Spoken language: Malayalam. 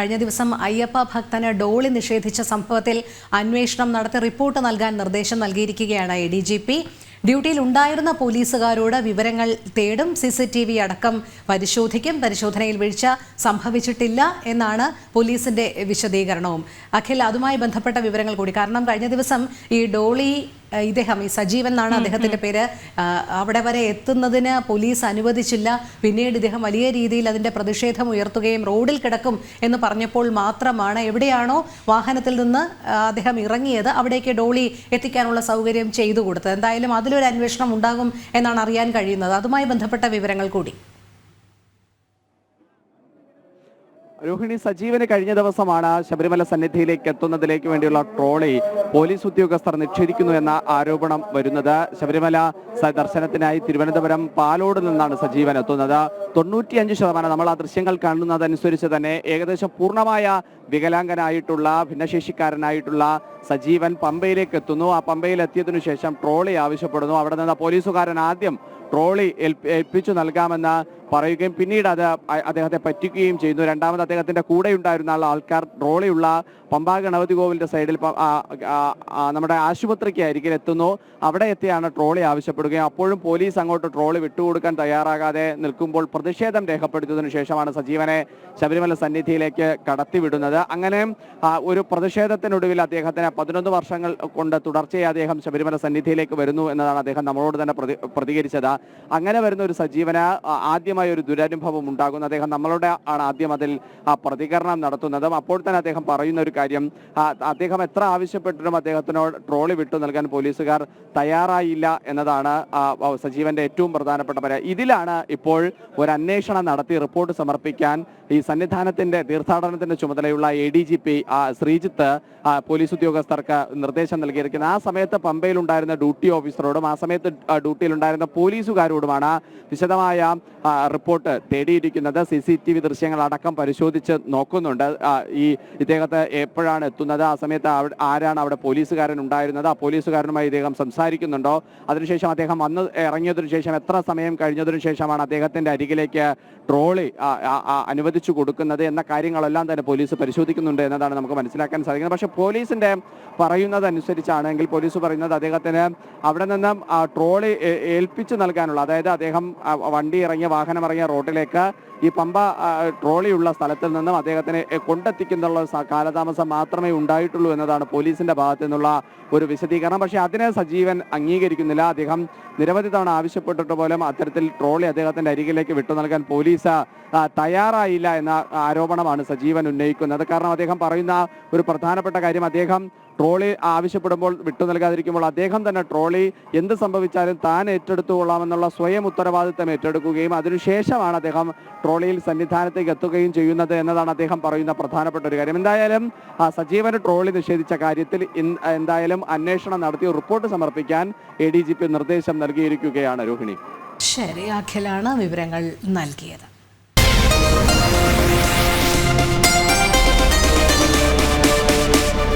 കഴിഞ്ഞ ദിവസം അയ്യപ്പ ഭക്തന് ഡോളി നിഷേധിച്ച സംഭവത്തിൽ അന്വേഷണം നടത്തി റിപ്പോർട്ട് നൽകാൻ നിർദ്ദേശം നൽകിയിരിക്കുകയാണ് എ ഡി ജി പി ഡ്യൂട്ടിയിൽ ഉണ്ടായിരുന്ന പോലീസുകാരോട് വിവരങ്ങൾ തേടും സി സി ടി വി അടക്കം പരിശോധിക്കും. പരിശോധനയിൽ വീഴ്ച സംഭവിച്ചിട്ടില്ല എന്നാണ് പോലീസിന്റെ വിശദീകരണവും. അഖിൽ അതുമായി ബന്ധപ്പെട്ട വിവരങ്ങൾ കൂടി. കാരണം കഴിഞ്ഞ ദിവസം ഈ ഡോളി ഇദ്ദേഹം ഈ സജീവൻ എന്നാണ് അദ്ദേഹത്തിന്റെ പേര്. അവിടെ വരെ എത്തുന്നതിന് പോലീസ് അനുവദിച്ചില്ല. പിന്നീട് ഇദ്ദേഹം വലിയ രീതിയിൽ അതിന്റെ പ്രതിഷേധം ഉയർത്തുകയും റോഡിൽ കിടക്കും എന്ന് പറഞ്ഞപ്പോൾ മാത്രമാണ് എവിടെയാണോ വാഹനത്തിൽ നിന്ന് അദ്ദേഹം ഇറങ്ങിയത് അവിടേക്ക് ഡോളി എത്തിക്കാനുള്ള സൗകര്യം ചെയ്തു കൊടുത്തത്. എന്തായാലും അതിലൊരു അന്വേഷണം ഉണ്ടാകും എന്നാണ് അറിയാൻ കഴിയുന്നത്. അതുമായി ബന്ധപ്പെട്ട വിവരങ്ങൾ കൂടി. രോഹിണി സജീവന് കഴിഞ്ഞ ദിവസമാണ് ശബരിമല സന്നിധിയിലേക്ക് എത്തുന്നതിലേക്ക് വേണ്ടിയുള്ള ട്രോളി പോലീസ് ഉദ്യോഗസ്ഥർ നിക്ഷേപിക്കുന്നു എന്ന ആരോപണം വരുന്നത്. ശബരിമല ദർശനത്തിനായി തിരുവനന്തപുരം പാലോട് നിന്നാണ് സജീവൻ എത്തുന്നത്. തൊണ്ണൂറ്റിയഞ്ച് ശതമാനം നമ്മൾ ആ ദൃശ്യങ്ങൾ കാണുന്നതനുസരിച്ച് തന്നെ ഏകദേശം പൂർണമായ വികലാംഗനായിട്ടുള്ള ഭിന്നശേഷിക്കാരനായിട്ടുള്ള സജീവൻ പമ്പയിലേക്ക് എത്തുന്നു. ആ പമ്പയിൽ എത്തിയതിനു ശേഷം ട്രോളി ആവശ്യപ്പെടുന്നു. അവിടെ നിന്ന് പോലീസുകാരൻ ആദ്യം ട്രോളി ഏൽപ്പ- ഏൽപ്പിച്ചു നൽകാമെന്ന് പറയുകയും പിന്നീട് അത് അദ്ദേഹത്തെ പറ്റിക്കുകയും ചെയ്യുന്നു. രണ്ടാമത് അദ്ദേഹത്തിന്റെ കൂടെ ഉണ്ടായിരുന്ന ആൾ- ആൾക്കാർ റോളിയുള്ള പമ്പാ ഗണപതി കോവിലിന്റെ സൈഡിൽ നമ്മുടെ ആശുപത്രിക്ക് അരികിൽ എത്തുന്നു. അവിടെ എത്തിയാണ് ട്രോളി ആവശ്യപ്പെടുകയും അപ്പോഴും പോലീസ് അങ്ങോട്ട് ട്രോളി വിട്ടുകൊടുക്കാൻ തയ്യാറാകാതെ നിൽക്കുമ്പോൾ പ്രതിഷേധം രേഖപ്പെടുത്തിയതിനു ശേഷമാണ് സജീവനെ ശബരിമല സന്നിധിയിലേക്ക് കടത്തിവിടുന്നത്. അങ്ങനെ ഒരു പ്രതിഷേധത്തിനൊടുവിൽ അദ്ദേഹത്തിന് പതിനൊന്ന് വർഷങ്ങൾ കൊണ്ട് തുടർച്ചയായി അദ്ദേഹം ശബരിമല സന്നിധിയിലേക്ക് വരുന്നു എന്നതാണ് അദ്ദേഹം നമ്മളോട് തന്നെ പ്രതി പ്രതികരിച്ചത്. അങ്ങനെ വരുന്ന ഒരു സജീവന ആ, ആദ്യമായി ഒരു ദുരനുഭവം ഉണ്ടാകുന്നു. അദ്ദേഹം നമ്മളുടെ ആണ് ആദ്യം അതിൽ ആ, പ്രതികരണം നടത്തുന്നതും അപ്പോൾ തന്നെ അദ്ദേഹം പറയുന്ന ഒരു കാര്യം അദ്ദേഹം എത്ര ആവശ്യപ്പെട്ടിട്ടും അദ്ദേഹത്തിനോട് ട്രോളി വിട്ടു നൽകാൻ പോലീസുകാർ തയ്യാറായില്ല എന്നതാണ് സജീവന്റെ ഏറ്റവും പ്രധാനപ്പെട്ട പരാതി ഇതിലാണ് ഇപ്പോൾ ഒരു അന്വേഷണം നടത്തി റിപ്പോർട്ട് സമർപ്പിക്കാൻ ഈ സന്നിധാനത്തിന്റെ തീർത്ഥാടനത്തിന്റെ ചുമതലയുള്ള A D G P Sreejith police ഉദ്യോഗസ്ഥർക്ക് നിർദ്ദേശം നൽകിയിരിക്കുന്നത് ആ സമയത്ത് പമ്പയിൽ ഉണ്ടായിരുന്ന ഡ്യൂട്ടി ഓഫീസറോടും ആ സമയത്ത് ഡ്യൂട്ടിയിൽ ഉണ്ടായിരുന്ന പോലീസുകാരോടുമാണ് വിശദമായ റിപ്പോർട്ട് തേടിയിരിക്കുന്നത് സി സി ടി വി ദൃശ്യങ്ങൾ അടക്കം പരിശോധിച്ച് നോക്കുന്നുണ്ട്. ഈ ഇദ്ദേഹത്തെ എപ്പോഴാണ് എത്തുന്നത്? ആ സമയത്ത് ആരാണ് അവിടെ പോലീസുകാരൻ ഉണ്ടായിരുന്നത് ആ പോലീസുകാരനുമായി ഇദ്ദേഹം സംസാരിക്കുന്നുണ്ടോ? അതിനുശേഷം അദ്ദേഹം വന്ന് ഇറങ്ങിയതിനു ശേഷം എത്ര സമയം കഴിഞ്ഞതിനു ശേഷമാണ് അദ്ദേഹത്തിന്റെ അരികിലേക്ക് ട്രോളി അനുവദിച്ചു കൊടുക്കുന്നത് എന്ന കാര്യങ്ങളെല്ലാം തന്നെ പോലീസ് പരിശോധിക്കുന്നുണ്ട് എന്നതാണ് നമുക്ക് മനസ്സിലാക്കാൻ സാധിക്കുന്നത്. പക്ഷേ പോലീസിന്റെ പറയുന്നതനുസരിച്ചാണെങ്കിൽ പോലീസ് പറയുന്നത് അദ്ദേഹത്തിന് അവിടെ നിന്ന് ട്രോളി ഏൽപ്പിച്ചു നൽകാനുള്ള അതായത് അദ്ദേഹം വണ്ടി ഇറങ്ങിയ വാഹനം ഇറങ്ങിയ റോഡിലേക്ക് ഈ പമ്പ ട്രോളിയുള്ള സ്ഥലത്തിൽ നിന്നും അദ്ദേഹത്തിനെ കൊണ്ടെത്തിക്കുന്നുള്ള കാലതാമസം മാത്രമേ ഉണ്ടായിട്ടുള്ളൂ എന്നതാണ് പോലീസിന്റെ ഭാഗത്തു നിന്നുള്ള ഒരു വിശദീകരണം. പക്ഷേ അതിനെ സജീവൻ അംഗീകരിക്കുന്നില്ല. അദ്ദേഹം നിരവധി തവണ ആവശ്യപ്പെട്ടിട്ട് പോലും അത്തരത്തിൽ ട്രോളി അദ്ദേഹത്തിന്റെ അരികിലേക്ക് വിട്ടു നൽകാൻ പോലീസ് തയ്യാറായില്ല എന്ന ആരോപണമാണ് സജീവൻ ഉന്നയിക്കുന്നത്. കാരണം അദ്ദേഹം പറയുന്ന ഒരു പ്രധാനപ്പെട്ട കാര്യം അദ്ദേഹം ട്രോളി ആവശ്യപ്പെടുമ്പോൾ വിട്ടു നൽകാതിരിക്കുമ്പോൾ അദ്ദേഹം തന്നെ ട്രോളി എന്ത് സംഭവിച്ചാലും താൻ ഏറ്റെടുത്തു കൊള്ളാമെന്നുള്ള സ്വയം ഉത്തരവാദിത്തം ഏറ്റെടുക്കുകയും അതിനുശേഷമാണ് അദ്ദേഹം ട്രോളിയിൽ സന്നിധാനത്തേക്ക് എത്തുകയും ചെയ്യുന്നത് എന്നതാണ് അദ്ദേഹം പറയുന്ന പ്രധാനപ്പെട്ട ഒരു കാര്യം. എന്തായാലും ആ സജീവന് ട്രോളി നിഷേധിച്ച കാര്യത്തിൽ എന്തായാലും അന്വേഷണം നടത്തി റിപ്പോർട്ട് സമർപ്പിക്കാൻ എ ഡി ജി പി നിർദ്ദേശം നൽകിയിരിക്കുകയാണ് രോഹിണി. ശരി അഖിലാണ് വിവരങ്ങൾ നൽകിയത്.